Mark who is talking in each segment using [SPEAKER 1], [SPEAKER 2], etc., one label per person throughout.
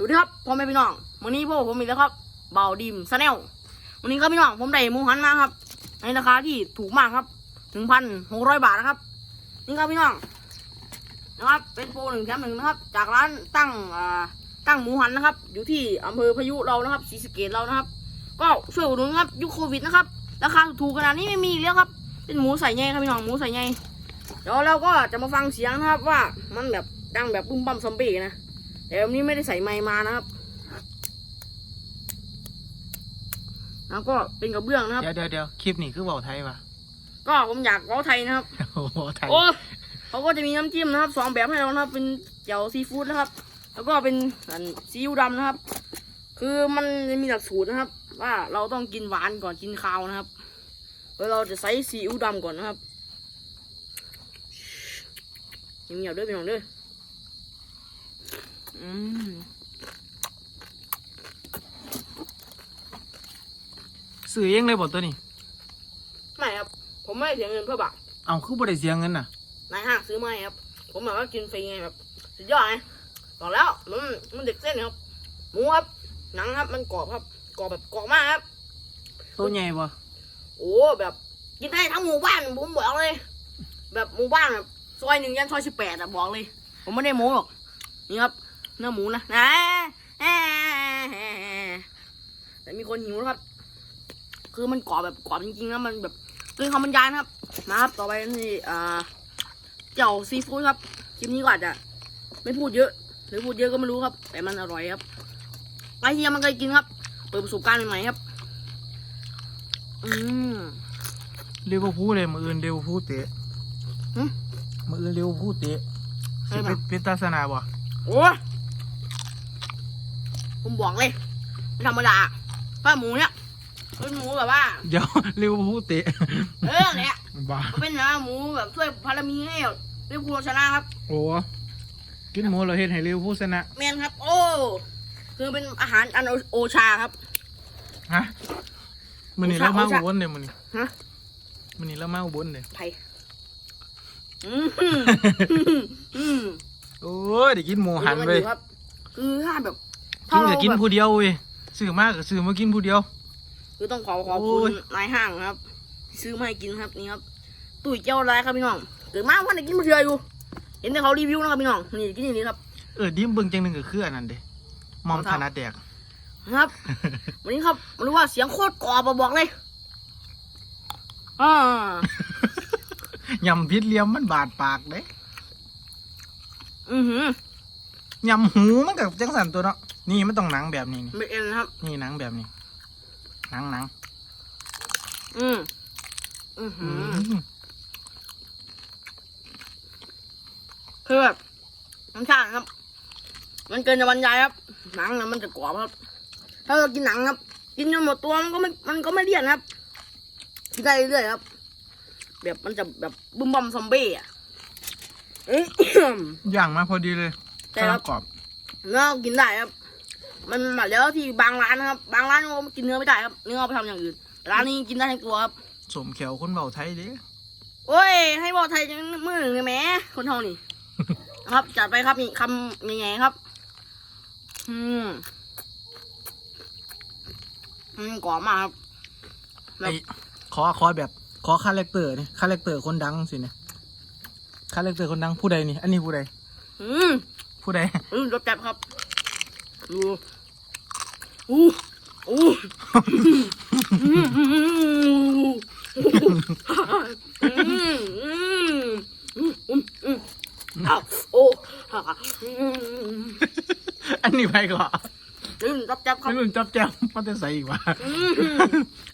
[SPEAKER 1] สวัสดีครับพ่อแม่พี่น้องวันนี้พวกผมอีแล้วครับเบาดิมซาแนลวันนี้ครับพี่น้องผมได้หมูหันมาครับ ในราคาที่ถูกมากครับหนึ่งพันหกร้อยบาทนะครับ นี่ครับพี่น้องนะครับ เป็นโปรหนึ่งแถมหนึ่งนะครับ จากร้านตั้งอ่าตั้งหมูหันนะครับ อยู่ที่อำเภอพายุเรานะครับศรีสะเกดเรานะครับ ก็ช่วยอุดหนุนครับยุคโควิดนะครับราคาถูกขนาดนี้ไม่มีอีกแล้วครับ เป็นหมูใส่ใยครับพี่น้องหมูใส่ใยเดี๋ยวเราก็จะมาฟังเสียงนะครับว่ามันแบบดังแบบบุ้มบั่มซอมบี้นะ แต่วันนี้ไม่ได้ใส่ไมค์มานะครับ แล้วก็เป็นกระเบื้องนะครับ
[SPEAKER 2] เดี๋ยวเดี๋ยวเดี๋ยวคลิปนี้คือเบาไทยปะ
[SPEAKER 1] ก็ผมอยากเว้าไทยนะครับ
[SPEAKER 2] โอ้โหไทย
[SPEAKER 1] โอ้เขาก็จะมีน้ำจิ้มนะครับสองแบบให้เรานะครับ เป็นเจียวซีฟู้ดนะครับ แล้วก็เป็นอันซีอิ๊วดำนะครับ คือมันมีหลักสูตรนะครับ ว่าเราต้องกินหวานก่อนกินคาวนะครับแล้วเราจะใส่ซีอิ๊วดำก่อนนะครับเงียบๆด้วยพี่น้องเด้วย อืม
[SPEAKER 2] ซื้อเองเลยบอกตัวนี้
[SPEAKER 1] ไม่ครับ ผมไม่ได้เสียเงินเพื่อบาท
[SPEAKER 2] เอาคือบ่ได้เสียเงินน่ะ
[SPEAKER 1] นายห้างซื้อมาให้ครับ ผมแบบว่ากินฟรีไงแบบสุดยอดไงบอกแล้วมันมันเด็กเส้นครับ หมูครับ หนังครับมันกรอบครับ กรอบแบบกรอบมากครับ
[SPEAKER 2] ตัวใหญ่ปะ
[SPEAKER 1] โอ้แบบกินได้ทั้งหมู่บ้านผมบอกเลย แบบหมู่บ้านแบบซอยหนึ่งยันซอยสิบแปดอะบอกเลย ผมไม่ได้โม้หรอกนี่ครับ เนื้อหมูนะนะแต่มีคนหิวนะครับ คือมันกรอบแบบกรอบจริงๆนะมันแบบเรื่องคำบรรยายนะครับมาครับ ต่อไปนี่อ่าเจ้าซีฟู้ดครับคลิปนี้ก็อาจจะไม่พูดเยอะ หรือพูดเยอะก็ไม่รู้ครับ แต่มันอร่อยครับไปเฮียมันเคยกินครับ เปิดประสบการณ์ใหม่ๆครับ อืม
[SPEAKER 2] เรียกว่าพูดเลยมืออื่นเรียกว่าพูดเตะ
[SPEAKER 1] หึ
[SPEAKER 2] มืออื่นเรียกว่าพูดเตะ
[SPEAKER 1] ใช่
[SPEAKER 2] สิ
[SPEAKER 1] ปะ
[SPEAKER 2] เป็นเป็นตาสนาบ่
[SPEAKER 1] โอ้ย ผมบอกเลยไม่ธรรมดาป้าหมูเนี่ยเป็นหมูแบบว่า
[SPEAKER 2] เดี๋ยวเรียกว่าพูดเตะ
[SPEAKER 1] เออเนี่ย
[SPEAKER 2] บ้า
[SPEAKER 1] มันเป็นนะหมูแบบช่วยพารามีให้เรียกครัวชนะครับ
[SPEAKER 2] โอ้กินหมูเราเห็นให้เรียกว่าพูดชนะ
[SPEAKER 1] แมนครับ โอ้คือเป็นอาหารอันโอชาครับ
[SPEAKER 2] ฮะมันนี่
[SPEAKER 1] อุตส่า
[SPEAKER 2] เรา
[SPEAKER 1] ห์
[SPEAKER 2] มา
[SPEAKER 1] อุตส่าห์
[SPEAKER 2] อุบลเดี๋ยวมันนี่
[SPEAKER 1] ฮะ
[SPEAKER 2] มันนี่เรามาอุบลเดี๋ยว
[SPEAKER 1] ไทยอืมอืมอืม
[SPEAKER 2] โอ้ยเดี๋ยวกินหมูหัน
[SPEAKER 1] มั
[SPEAKER 2] ไป
[SPEAKER 1] อยู่ครับคือถ้าแบบ
[SPEAKER 2] กินก็กิน
[SPEAKER 1] แบบ
[SPEAKER 2] ผู้เดียวเว้ยซื้อมากก็ซื้อมากินผู้เดียว
[SPEAKER 1] คือต้องขอขอบ
[SPEAKER 2] โอ้
[SPEAKER 1] คุณ
[SPEAKER 2] ย
[SPEAKER 1] นายห้างครับที่ซื้อมาให้กินครับนี่ครับตุ๋ยเจ้าไรครับพี่น้องเกิดมาวันไหนกินมาเทืออยู่ เห็นแต่เขารีวิวนะครับพี่น้องนี่กินอย่างนี้ครับ
[SPEAKER 2] เออดิมเบิ่งจังหนึงก็คืออันนั้นเด้มอม
[SPEAKER 1] ครับ
[SPEAKER 2] ธนาแดก
[SPEAKER 1] นะครับ วันนี้ครับไม่รู้ว่าเสียงโคตรกรอบอะบอกเลยอ่ายำ
[SPEAKER 2] พิษเลียมมันบาดปากเด้
[SPEAKER 1] อือหือยำ
[SPEAKER 2] หูมันกับจังสันตัวเนาะ นี่มันต้องหนังแบบนี้นี่
[SPEAKER 1] ไม่เอ็นนะครับ
[SPEAKER 2] นี่หนังแบบนี้หนังหนัง
[SPEAKER 1] อืมอือหือ
[SPEAKER 2] ม
[SPEAKER 1] คือแบบน้ำชาติครับ มันเกินจะบรรยายครับ หนังนะมันจะกรอบครับ ถ้าเรากินหนังครับ กินจนหมดตัวมันก็ไม่มันก็ไม่เลี่ยนครับกินได้เรื่อยๆครับ แบบมันจะแบบบึ้มบัมซอมบี้อะอื้อ
[SPEAKER 2] ย่างมาพอดีเลย
[SPEAKER 1] ใช่ครับ
[SPEAKER 2] กำลังกรอบ
[SPEAKER 1] เนื้อกินได้ครับ มันมาแล้วที่บางร้านนะครับ บางร้านก็กินเนื้อไม่ได้ครับ เนื้อเอาไปทำอย่างอื่น ร้านนี้กินได้ทั้งตัวครับ
[SPEAKER 2] สมแขวคนเบาไทยเด้
[SPEAKER 1] โอ้ย ให้บอกไทยจังมือหนึ่งเลยแหมคนเท่านี่ ครับจัดไปครับนี่คำยังไงครับ อืมอืมกรอบมากครับแบบ
[SPEAKER 2] ไอขอขอแบบขอคาแรคเตอร์นี่คาแรคเตอร์คนดังสิเนี่ยคาแรคเตอร์คนดังผู้ใดนี่ อันนี้ผู้ใด
[SPEAKER 1] อืม
[SPEAKER 2] ผู้ใด
[SPEAKER 1] อืมรสจัดครับดู อู้อู้โอ้อั
[SPEAKER 2] นนี้ไปก่อน
[SPEAKER 1] ลืมจับจมบครับ
[SPEAKER 2] ลืมจับจมบมันจะใส่อีกวะ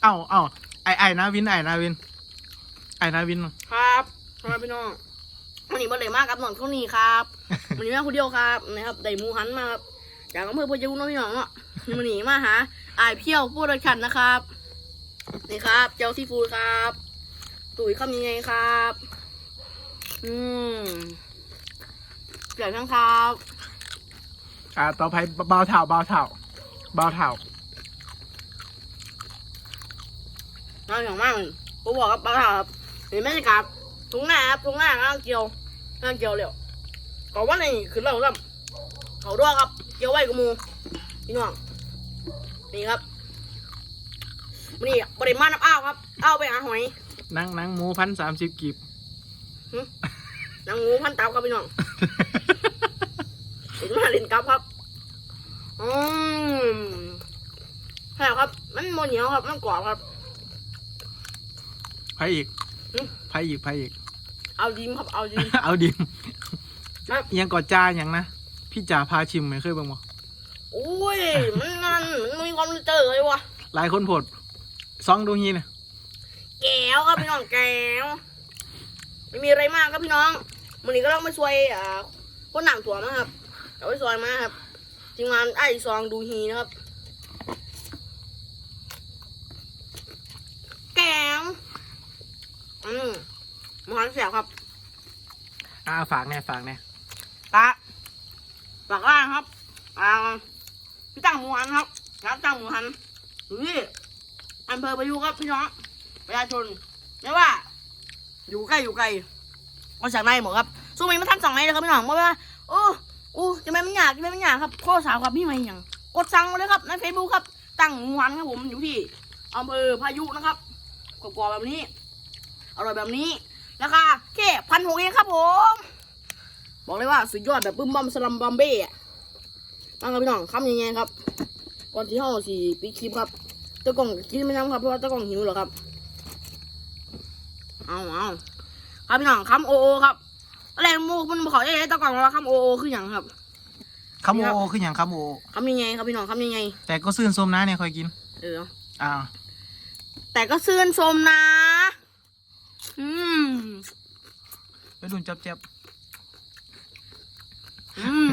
[SPEAKER 2] เอ้าเอ้าไอไอนาวินไอนาวิน ไอนาวิน
[SPEAKER 1] ครับครับพี่น้องวันนี้บันเลยมากครับน้องเท่านี้ครับวันนี้แม่คนเดียวครับนะครับได้มูหันมาครับจากอำเภอพะยูนะพี่น้องเนาะ วันนี้มาหาอายเพี้ยวผู้รักชันนะครับ นี่ครับ เจ้าซีฟู้ดครับ ตุ๋ยคำยังไงครับ อืมเดี๋ยวทั้งครับ
[SPEAKER 2] อ่าต่อไปเบาเท่าเบาเท่าเบาเท่า
[SPEAKER 1] น่าอย่างมากเลยผมบอกครับปลาครับเห็นไหมครับถุงหน้าครับถุงหน้าข้างเกี่ยวข้างเกี่ยวเร็วก็ว่าในคือเราล่เขาด้วยครับ เกี่ยวไว้กับหมูพี่น้อง นี่ครับวันนี้ปริมาณน้ำอ้าวครับอ้าวไปหาหอย
[SPEAKER 2] หนังหนังหมูพันสามสิบกีบ
[SPEAKER 1] นางงูพันเตาครับพี่น้องเห็นมาเล่นกับครับอืมใช่ครับ มันโมเหนียวครับ มันกรอบครับ
[SPEAKER 2] ไผอีก
[SPEAKER 1] หึ
[SPEAKER 2] ไผอีกไผอีก
[SPEAKER 1] เอาดิมครับ เอาดิม
[SPEAKER 2] เอาดิม
[SPEAKER 1] ครับ
[SPEAKER 2] ยังกอดจ้าอย่างนะ พี่จ๋าพาชิมไหมเคยเบ้างบ่
[SPEAKER 1] โอ้ยมันนั่นมันมี ความเจอเลยวะ
[SPEAKER 2] หลายคนโผดซองดูฮีนะ
[SPEAKER 1] แก้วครับพี่น้องแก้วไม่มีอะไรมากครับพี่น้องวันนี้ก็ต้องไปซวยอ่าคนหนังถั่วมาครับเอาไปซอยมาครับทีมงานไอ้ซองดูฮีนะครับ แก้วอืมหมันเสียบครับ
[SPEAKER 2] อ่าฝากแน่ฝากแน่
[SPEAKER 1] ตะฝากล่างครับอ่าพี่ตั้งหมูหันครับ ร้านตั้งหมูหันอยู่ที่อำเภอประยุครับพี่น้องประชาชนไม่ว่า อยู่ใกล้อยู่ไกลก็จากในหมดครับสู้มีมาทันสองในเลยครับพี่น้องบอกว่าโอ้โอ้จะไม่ไมันยากจะไม่ไมันยากครับโทรสาวครับพี่ไม่ยังกดสั่งเลยครับในเฟซบุ๊กครับ ตั้งหมูหันครับผมอยู่ที่อำเภอพายุนะครับกรอบแบบนี้อร่อยแบบนี้ราคาแค่พันหกเองครับผม บอกเลยว่าสุดยอดแบบบึ้มบัมสลัมบัมเบ้อะตั้งครับพี่น้องคำยังไงครับ ก่อนที่ห้าสีปิดคลิปครับตะกล่องกินไม่น้ำครับเพราะว่าตะกล่องหิวเหรอครับเอาเอาครับพี่น้องคำโอโอครับอะไรมูมันขอได้ตะกล่องว่าคำโอโอคืออย่างครับ
[SPEAKER 2] คำโอโอคืออย่างคำโอโอ
[SPEAKER 1] คำยังไงครับพี่น้องคำยังไง
[SPEAKER 2] แต่ก็ซื่นสมนะเนี่ยคอยกิน
[SPEAKER 1] เออ
[SPEAKER 2] อ้าว
[SPEAKER 1] แต่ก็ซื่นสมนะ อืม
[SPEAKER 2] ไปดูจับเจ็บอืม